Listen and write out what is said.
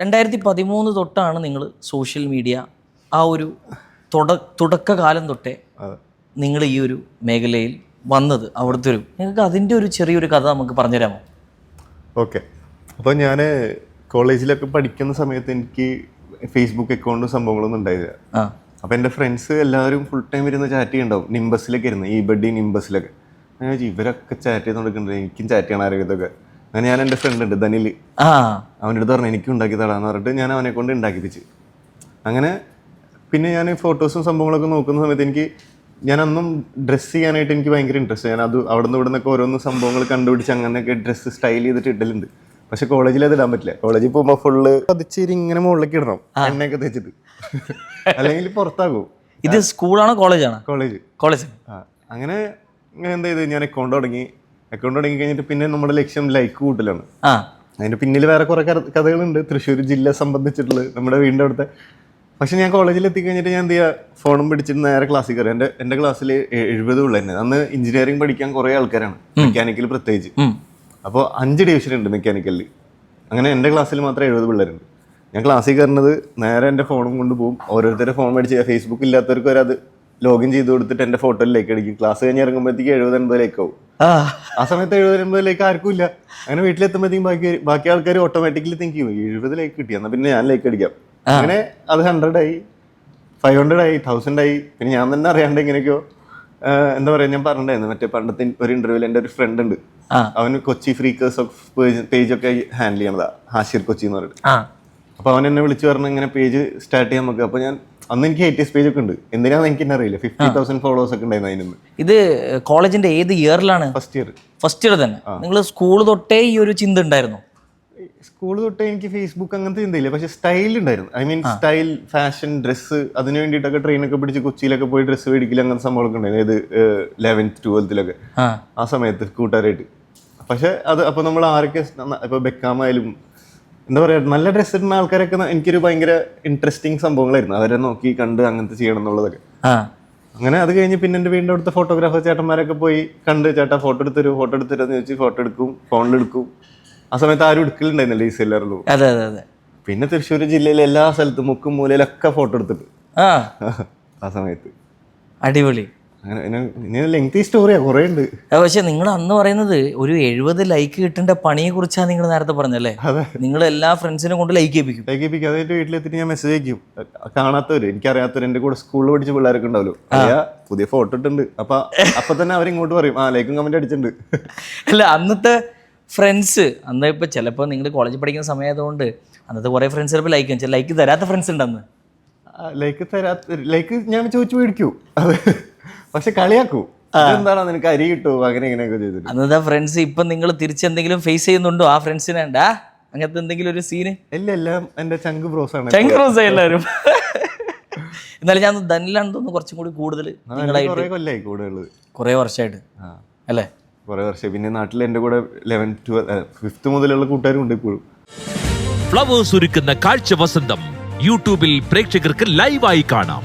രണ്ടായിരത്തി പതിമൂന്ന് തൊട്ടാണ് നിങ്ങൾ സോഷ്യൽ മീഡിയ ആ ഒരു തുട തുടക്കകാലം തൊട്ടേ നിങ്ങൾ ഈ ഒരു മേഖലയിൽ വന്നത് അവിടുത്തെ ഒരു നിങ്ങൾക്ക് അതിന്റെ ഒരു ചെറിയൊരു കഥ നമുക്ക് പറഞ്ഞുതരാമോ? ഓക്കെ അപ്പോൾ ഞാൻ കോളേജിലൊക്കെ പഠിക്കുന്ന സമയത്ത് എനിക്ക് ഫേസ്ബുക്ക് അക്കൗണ്ടും സംഭവങ്ങളൊന്നും ഉണ്ടായില്ല. അപ്പോൾ എന്റെ ഫ്രണ്ട്സ് എല്ലാവരും ഫുൾ ടൈം ഇരുന്ന് ചാറ്റ് ചെയ്യുന്നുണ്ടാവും നിംബസിലൊക്കെ ഇരുന്ന്. ഈ ബഡി നിംബസിലൊക്കെ ഞാൻ ഇവരൊക്കെ ചാറ്റ് ചെയ്ത് കൊടുക്കുന്നുണ്ട് എനിക്കും ചാറ്റ് ചെയ്യണം ആരോഗ്യത്തൊക്കെ. അങ്ങനെ ഞാൻ എന്റെ ഫ്രണ്ട് ഉണ്ട് ധനിൽ ആ. അവന്റെ അടുത്ത് പറഞ്ഞു എനിക്ക് ഉണ്ടാക്കി തടാന്ന് പറഞ്ഞിട്ട് ഞാൻ അവനെ കൊണ്ട് ഉണ്ടാക്കിപ്പിച്ച്. അങ്ങനെ പിന്നെ ഞാൻ ഫോട്ടോസും സംഭവങ്ങളൊക്കെ നോക്കുന്ന സമയത്ത് എനിക്ക് ഞാൻ അന്നും ഡ്രസ്സ് ചെയ്യാനായിട്ട് എനിക്ക് ഭയങ്കര ഇൻട്രസ്റ്റ് ഞാൻ അത് അവിടെ നിന്ന് ഇവിടെ നിന്നൊക്കെ ഓരോന്ന് സംഭവങ്ങൾ കണ്ടുപിടിച്ച് അങ്ങനെയൊക്കെ ഡ്രസ്സ് സ്റ്റൈൽ ചെയ്തിട്ട് ഇടലുണ്ട്. പക്ഷെ കോളേജിൽ അത് ഇടാൻ പറ്റില്ല. കോളേജിൽ പോകുമ്പോൾ ഫുള്ള് പതിച്ചിരി ഇങ്ങനെ മുകളിലേക്ക് ഇടണം. എണ്ണയൊക്കെ തേച്ചിട്ട്. അല്ലെങ്കിൽ പുറത്താകും. ഇത് സ്കൂളാണോ കോളേജാണോ കോളേജ് കോളേജ് ആ. അങ്ങനെ എന്ത് ചെയ്ത്? ഞാൻ അക്കൗണ്ട് തുടങ്ങി. അക്കൗണ്ട് തുടങ്ങി കഴിഞ്ഞിട്ട് പിന്നെ നമ്മുടെ ലക്ഷ്യം ലൈക്ക് കൂട്ടലാണ്. ആ. അതിന്റെ പിന്നിൽ വേറെ കുറെ കഥകളുണ്ട്. തൃശ്ശൂർ ജില്ല സംബന്ധിച്ചിട്ടുള്ളത് നമ്മുടെ വീടിന്റെ അവിടുത്തെ. പക്ഷെ ഞാൻ കോളേജിൽ എത്തിക്കഴിഞ്ഞിട്ട് ഞാൻ എന്ത് ചെയ്യുക ഫോണും പിടിച്ചിട്ട് നേരെ ക്ലാസ്സിൽ കയറി. എന്റെ എന്റെ ക്ലാസ്സിൽ എഴുപത് തന്നെ അന്ന് എഞ്ചിനീയറിംഗ് പഠിക്കാൻ കുറേ ആൾക്കാരാണ്. മെക്കാനിക്കൽ പ്രത്യേകിച്ച്. അപ്പോൾ അഞ്ച് ഡിവിഷൻ ഉണ്ട് മെക്കാനിക്കലിൽ അങ്ങനെ എന്റെ ക്ലാസ്സിൽ മാത്രം എഴുപത് പിള്ളേരുണ്ട്. ഞാൻ ക്ലാസ്സിൽ കയറുന്നത് നേരെ എന്റെ ഫോണും കൊണ്ടുപോകും ഓരോരുത്തരുടെ ഫോൺ മേടിച്ച്. ഫേസ്ബുക്ക് ഇല്ലാത്തവർക്ക് അത് ലോഗിൻ ചെയ്ത് കൊടുത്തിട്ട് എന്റെ ഫോട്ടോയിലേക്ക് അടിക്കും. ക്ലാസ് കഴിഞ്ഞ് ഇറങ്ങുമ്പോഴത്തേക്ക് എഴുപത് എൺപതിലേക്ക് ആവും ആ സമയത്ത് എഴുപത് എൺപത് ലൈക്ക് ആർക്കും ഇല്ല. അങ്ങനെ വീട്ടിലെത്തുമ്പോഴത്തേക്കും ബാക്കി ബാക്കി ആൾക്കാർ ഓട്ടോമാറ്റിക്കലി തിങ്ക് ചെയ്യും. എഴുപത് ലൈക്ക് കിട്ടി എന്നാൽ പിന്നെ ഞാൻ ലൈക്ക് അടിക്കാം. അങ്ങനെ അത് ഹൺഡ്രഡ് ആയി. ഫൈവ് ഹൺഡ്രഡ് ആയി തൗസൻഡ് ആയി. പിന്നെ ഞാൻ തന്നെ അറിയാണ്ട് എങ്ങനെയൊക്കെയോ എന്താ പറയാ ഞാൻ പറഞ്ഞിട്ടുണ്ടായിരുന്നു. മറ്റേ പണ്ടത്തെ ഒരു ഇന്റർവ്യൂവിൽ എന്റെ ഒരു ഫ്രണ്ട് ഉണ്ട്. അവന് കൊച്ചി ഫ്രീക്കേഴ്സ് ഓഫ് പേജ് ഒക്കെ ഹാൻഡിൽ ചെയ്യണതാ. ഹാഷിർ കൊച്ചി എന്ന് പറഞ്ഞിട്ട്. അപ്പൊ അവൻ എന്നെ വിളിച്ചു പറഞ്ഞു ഇങ്ങനെ പേജ് സ്റ്റാർട്ട് ചെയ്യാൻ നമുക്ക് അപ്പൊ ഞാൻ അന്ന് എനിക്ക് എയ്റ്റീസ് പേജ് ഒക്കെ ഉണ്ട്. എന്തിനാന്ന് എനിക്ക് തന്നെ അറിയില്ല. ഫിഫ്റ്റി തൗസൻഡ് ഫോളോവേഴ്സ് ഒക്കെ ഉണ്ടായിരുന്നു അതിന് ഇത് കോളേജിന്റെ ഏത് ഇയറിലാണ് ഫസ്റ്റ് ഇയർ ഫസ്റ്റ് ഇയർ തന്നെ. നിങ്ങൾ സ്കൂൾ തൊട്ടേ ഈ ഒരു ചിന്ത ഉണ്ടായിരുന്നു? സ്കൂൾ തൊട്ടേ എനിക്ക് ഫേസ്ബുക്ക് അങ്ങനത്തെ ചിന്തയില്ല. പക്ഷെ സ്റ്റൈൽ ഉണ്ടായിരുന്നു. I mean style fashion dress അതിന് വേണ്ടിയിട്ടൊക്കെ ട്രെയിനൊക്കെ പിടിച്ച് കൊച്ചിയിലൊക്കെ പോയി ഡ്രസ്സ് മേടിക്കില്ല അങ്ങനത്തെ സംഭവമൊക്കെ ഉണ്ടായിരുന്നു. ഏത് ലെവൻത്ത് ട്വൽത്തിലൊക്കെ ആ. ആ സമയത്ത് കൂട്ടുകാരായിട്ട്. പക്ഷെ അത് അപ്പോൾ നമ്മൾ ആരൊക്കെ ഇപ്പോൾ ബെക്കാമായാലും എന്താ പറയുക നല്ല ഡ്രസ്സ് ഇടുന്ന ആൾക്കാരൊക്കെ എനിക്കൊരു ഭയങ്കര ഇൻട്രസ്റ്റിംഗ് സംഭവങ്ങളായിരുന്നു. അവരെ നോക്കി കണ്ട് അങ്ങനത്തെ ചെയ്യണം എന്നുള്ളതൊക്കെ. അങ്ങനെ അത് കഴിഞ്ഞ് പിന്നെ എന്റെ വീടിന്റെ അടുത്ത ഫോട്ടോഗ്രാഫർ ചേട്ടന്മാരൊക്കെ പോയി കണ്ട് ചേട്ടാ ഫോട്ടോ എടുത്തൊരു ഫോട്ടോ എടുത്തരുമെന്ന് ചോദിച്ചു ഫോട്ടോ എടുക്കും ഫോണിലെടുക്കും ആ സമയത്ത് ആരും എടുക്കലുണ്ടായിരുന്നില്ല ഈ സെല്ലറിലും അതെ അതെ അതെ. പിന്നെ തൃശ്ശൂർ ജില്ലയിലെ എല്ലാ സ്ഥലത്തും മുക്കും മൂലയിലൊക്കെ ഫോട്ടോ എടുത്തിട്ട്. ആ സമയത്ത്. അടിപൊളി. അങ്ങനെ ലെങ്തി കുറേ ഉണ്ട്. പക്ഷെ നിങ്ങൾ അന്ന് പറയുന്നത് ഒരു എഴുപത് ലൈക്ക് കിട്ടേണ്ട പണിയെ കുറിച്ചാണ് നിങ്ങൾ നേരത്തെ പറഞ്ഞല്ലേ നിങ്ങൾ എല്ലാ ഫ്രണ്ട്സിനും കൊണ്ട് ലൈക്ക് ചെയ്യിപ്പിക്കും. ലൈക്കിപ്പിക്കും അതായത് വീട്ടിലെത്തി ഞാൻ മെസ്സേജ് അയക്കും. കാണാത്തവര് എനിക്കറിയാത്തവര് എന്റെ കൂടെ സ്കൂളിൽ പഠിച്ച പിള്ളേരൊക്കെ ഉണ്ടാവല്ലോ. അറിയാ പുതിയ ഫോട്ടോ ഇട്ടുണ്ട് അപ്പൊ അപ്പൊ തന്നെ അവരിങ്ങോട്ട് പറയും ആ ലൈക്കും കമന്റ് അടിച്ചിട്ടുണ്ട്. അല്ല അന്നത്തെ ഫ്രണ്ട്സ് അന്ന് ഇപ്പൊ ചിലപ്പോ നിങ്ങൾ കോളേജിൽ പഠിക്കുന്ന സമയമായതുകൊണ്ട് അന്നത്തെ കുറേ ഫ്രണ്ട്സ് ചിലപ്പോൾ ലൈക്ക് ചില ലൈക്ക് തരാത്ത ഫ്രണ്ട്സ് ഉണ്ടെന്ന്. ലൈക്ക് തരാത്ത ലൈക്ക് ഞാൻ ചോദിച്ചു മേടിക്കൂ. പക്ഷെ കളിയാക്കൂ. എന്താണ് നിനക്ക് അരി കിട്ടുമോ അങ്ങനെ ഇങ്ങനെയൊക്കെ ചെയ്തിട്ട്. അന്നത്തെ ഫ്രണ്ട്സ് ഇപ്പം നിങ്ങൾ തിരിച്ചെന്തെങ്കിലും ഫേസ് ചെയ്യുന്നുണ്ടോ? ആ ഫ്രണ്ട്സിനെ ഉണ്ടാ അങ്ങനത്തെ എന്തെങ്കിലും ഒരു സീന് ഇല്ല എല്ലാം എന്റെ ചങ്ക് ബ്രോസ് ആണ്. ബ്രോസ് എല്ലാവരും. എന്നാലും ഞാൻ ധനിലാണെന്ന് തോന്നുന്നു കുറച്ചും കൂടി കൂടുതൽ കുറെ കൊല്ലായി കൂടെ ഉള്ളത് കുറേ വർഷമായിട്ട് അല്ലേ? കുറെ വർഷം. പിന്നെ നാട്ടിൽ എന്റെ കൂടെ ലെവൻ ട്വൽവ് ഫിഫ്ത്ത് മുതലുള്ള കൂട്ടുകാരും ഉണ്ട് ഇപ്പോഴും. ഫ്ലവേഴ്സ് ഒരുക്കുന്ന കാഴ്ച വസന്തം യൂട്യൂബിൽ പ്രേക്ഷകർക്ക് ലൈവായി കാണാം.